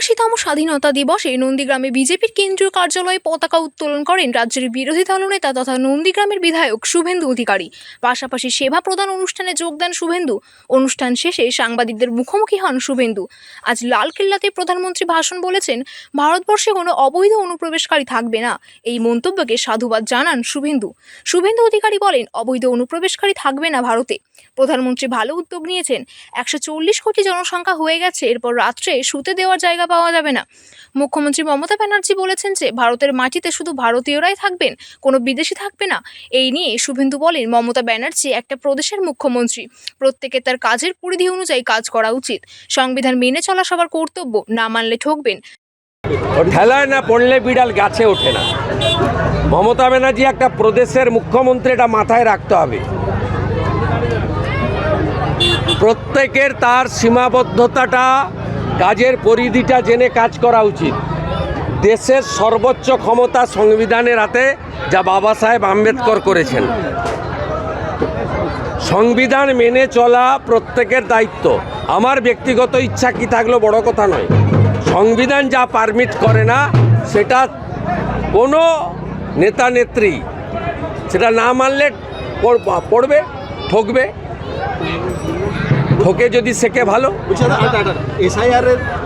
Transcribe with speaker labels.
Speaker 1: উনআশিতম স্বাধীনতা দিবসে নন্দীগ্রামে বিজেপির কেন্দ্রীয় কার্যালয়ে পতাকা উত্তোলন করেন রাজ্যের বিরোধী দলনেতা তথা নন্দীগ্রামের বিধায়ক শুভেন্দু অধিকারী। পাশাপাশি সেবা প্রদান অনুষ্ঠানে যোগদান শুভেন্দু। অনুষ্ঠান শেষে সাংবাদিকদের মুখোমুখি হন শুভেন্দু। আজ লালকেল্লাতে প্রধানমন্ত্রী ভাষণ বলেছেন, ভারতবর্ষে কোনো অবৈধ অনুপ্রবেশকারী থাকবে না। এই মন্তব্যকে সাধুবাদ জানান শুভেন্দু। শুভেন্দু অধিকারী বলেন, অবৈধ অনুপ্রবেশকারী থাকবে না ভারতে। প্রধানমন্ত্রী ভালো উদ্যোগ নিয়েছেন, একশো চল্লিশ কোটি জনসংখ্যা হয়ে গেছে, এরপর রাত্রে শুতে দেওয়ার জায়গা পাওয়া যাবে না। মুখ্যমন্ত্রী মমতা ব্যানার্জি বলেছেন যে, ভারতের মাটিতে শুধু ভারতীয়রাই থাকবেন, কোনো বিদেশি থাকবে না। এই নিয়ে শুভেন্দু বলেন, মমতা ব্যানার্জি একটা প্রদেশের মুখ্যমন্ত্রী। প্রত্যেকে তার কাজের পরিধি অনুযায়ী কাজ করা উচিত। সংবিধান মেনে চলা সবার কর্তব্য, না মানলে ঠকবেন।
Speaker 2: ঠেলায় না পড়লে বিড়াল গাছে ওঠে না। মমতা ব্যানার্জি একটা প্রদেশের মুখ্যমন্ত্রী, এটা মাথায় রাখতে হবে। প্রত্যেকের তার সীমাবদ্ধতাটা কাজের পরিধিটা জেনে কাজ করা উচিত। দেশের সর্বোচ্চ ক্ষমতা সংবিধানের হাতে যা বাবা সাহেব আম্বেদকর করেছেন। সংবিধান মেনে চলা প্রত্যেকের দায়িত্ব। আমার ব্যক্তিগত ইচ্ছা কি থাকল বড় কথা নয়। সংবিধান যা পারমিট করে না, সেটা কোনো নেতা নেত্রী, সেটা না মানলে পড়- পড়বে, ঠকবে। ঠকে যদি শেখে ভালো
Speaker 3: এসআইআর এর